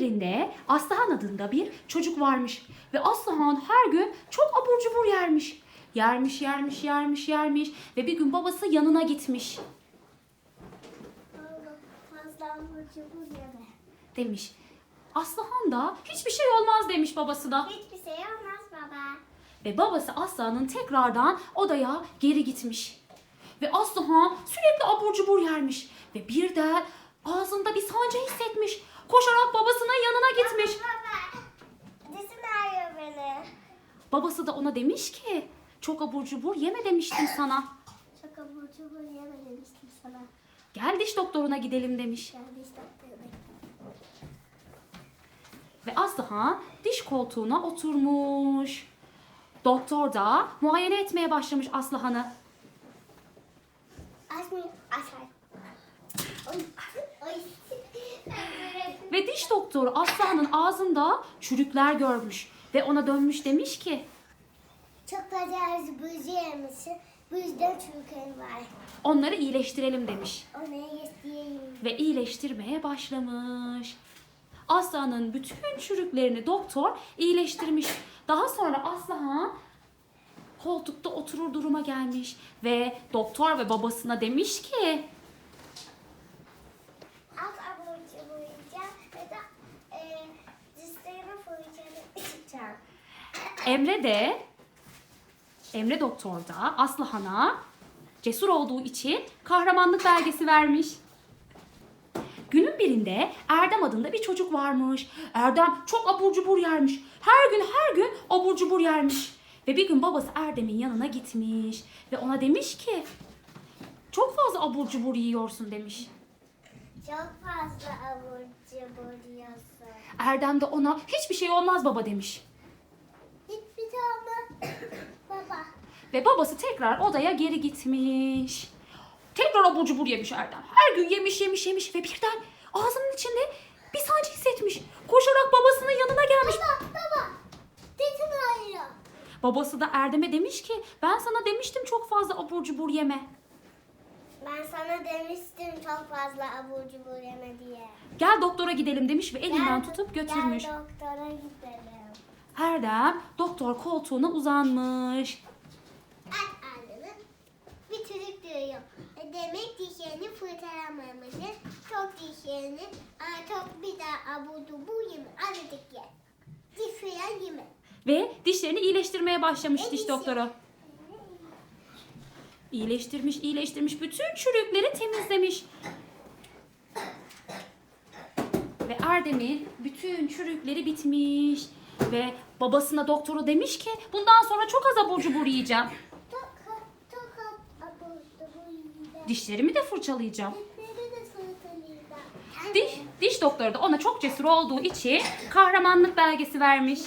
birinde Aslıhan adında bir çocuk varmış. Ve Aslıhan her gün çok abur cubur yermiş. Yermiş, yermiş, yermiş, yermiş. Ve bir gün babası yanına gitmiş. Fazla abur cubur yeme. Demiş. Aslıhan da hiçbir şey olmaz demiş babası da. Hiçbir şey olmaz baba. Ve babası Aslıhan'ın tekrardan odaya geri gitmiş. Ve Aslıhan sürekli abur cubur yermiş. Ve birden ağzında bir sancı hissetmiş. Koşarak babasının yanına gitmiş. Baba. Dizim ağrıyor beni. Babası da ona demiş ki çok abur cubur yeme demiştim sana. Çok abur cubur yeme demiştim sana. Gel diş doktoruna gidelim demiş. Gel diş doktoruna. Ve Aslıhan diş koltuğuna oturmuş. Doktor da muayene etmeye başlamış Aslıhan'ı. Aç mı? Doktoru Aslıhan'ın ağzında çürükler görmüş. Ve ona dönmüş demiş ki Çok fazla buzu yemişsin. Bu yüzden çürüklerim var. onları iyileştirelim demiş. Onu isteyeyim. Ve iyileştirmeye başlamış. Aslıhan'ın bütün çürüklerini doktor iyileştirmiş. Daha sonra Aslıhan koltukta oturur duruma gelmiş. Ve doktor ve babasına demiş ki Az abur cubur yiyeceğim. Ve de e, dişlerimi fırçalayacağım. Emre de Emre doktor da Aslıhan'a cesur olduğu için kahramanlık belgesi vermiş. Günün birinde Erdem adında bir çocuk varmış. Erdem çok abur cubur yermiş. Her gün her gün abur cubur yermiş. Ve bir gün babası Erdem'in yanına gitmiş. Ve ona demiş ki çok fazla abur cubur yiyorsun demiş. Çok fazla abur cubur yiyorsun. Erdem de ona hiçbir şey olmaz baba demiş. Hiçbir şey olmaz. Baba. Ve babası tekrar odaya geri gitmiş. Tekrar abur cubur yemiş Erdem. Her gün yemiş yemiş yemiş ve birden ağzının içinde bir sancı hissetmiş. Koşarak babasının yanına gelmiş. Baba, baba. Dişim ağrıyor. Babası da Erdem'e demiş ki ben sana demiştim çok fazla abur cubur yeme. Ben sana demiştim çok fazla abur cubur yeme diye. Gel doktora gidelim demiş ve elinden Gel- tutup götürmüş. Gel doktora gidelim. Erdem doktor koltuğuna uzanmış. Aç ağzını. Bir çocuk diyor. E, Demek fırçalamamışsın. Çok dişlerini çok bir daha abur cubur yeme. Azıcık ye. Yeme. Ve dişlerini iyileştirmeye başlamış En diş doktoru. İyileştirmiş, iyileştirmiş. Bütün çürükleri temizlemiş. Ve Erdem'in bütün çürükleri bitmiş. Ve babasına doktoru demiş ki bundan sonra çok az abur cubur yiyeceğim. Çok çok az abur cubur yiyeceğim. Dişlerimi de fırçalayacağım. Diş, diş doktoru da ona çok cesur olduğu için kahramanlık belgesi vermiş.